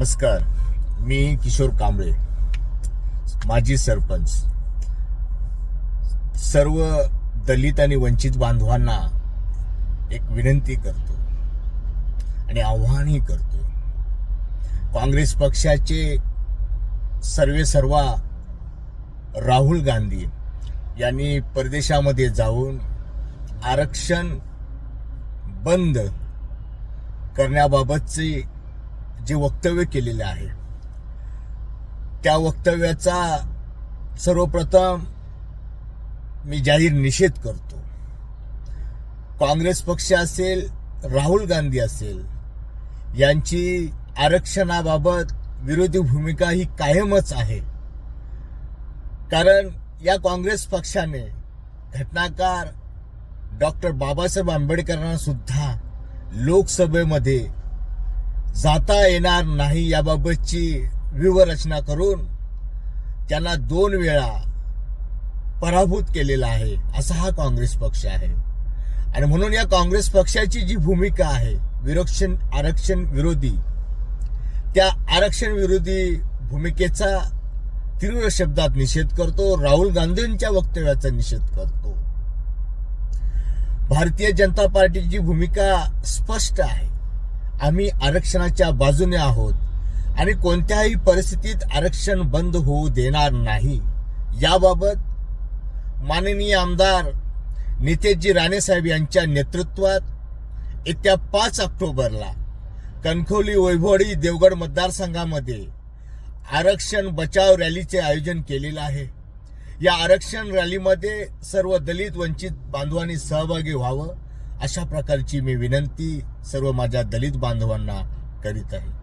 नमस्कार मी किशोर कांबळे माजी सरपंच. सर्व दलित आणि वंचित बांधवांना एक विनंती करतो आणि आव्हानही करतो. काँग्रेस पक्षाचे सर्वे सर्वा राहुल गांधी यांनी परदेशामध्ये जाऊन आरक्षण बंद करण्याबाबतचे जे वक्तव्य केलेले आहे. त्या वक्तव्याचा सर्वप्रथम मी जाहीर निषेध करतो. काँग्रेस पक्ष असेल राहुल गांधी असेल यांची आरक्षणाबाबत विरोधी भूमिका ही कायमच आहे. कारण या काँग्रेस पक्षाने घटनाकार डॉक्टर बाबासाहेब आंबेडकरांना सुद्धा लोकसभेमध्ये जाता येणार नाही याबाबतची व्यूहरचना करून त्यांना दोन वेळा पराभूत केलेला आहे. असा हा काँग्रेस पक्ष आहे. आणि म्हणून या काँग्रेस पक्षाची जी भूमिका आहे विरक्षण आरक्षण विरोधी त्या आरक्षण विरोधी भूमिकेचा तीव्र शब्दात निषेध करतो राहुल गांधींच्या वक्तव्याचा निषेध करतो. भारतीय जनता पार्टीची भूमिका स्पष्ट आहे आम्ही आरक्षणाच्या बाजूने आहोत. आणि कोणत्याही परिस्थितीत आरक्षण बंद होऊ देणार नाही. याबाबत माननीय आमदार नितेशजी राणेसाहेब यांच्या नेतृत्वात येत्या पाच ऑक्टोबरला कणखोली वैभवडी देवगड मतदारसंघामध्ये आरक्षण बचाव रॅलीचे आयोजन केलेलं आहे. या आरक्षण रॅलीमध्ये सर्व दलित वंचित बांधवांनी सहभागी व्हावं. अशा प्रकारची मी विनंती सर्व माझ्या दलित बांधवांना करीत आहे.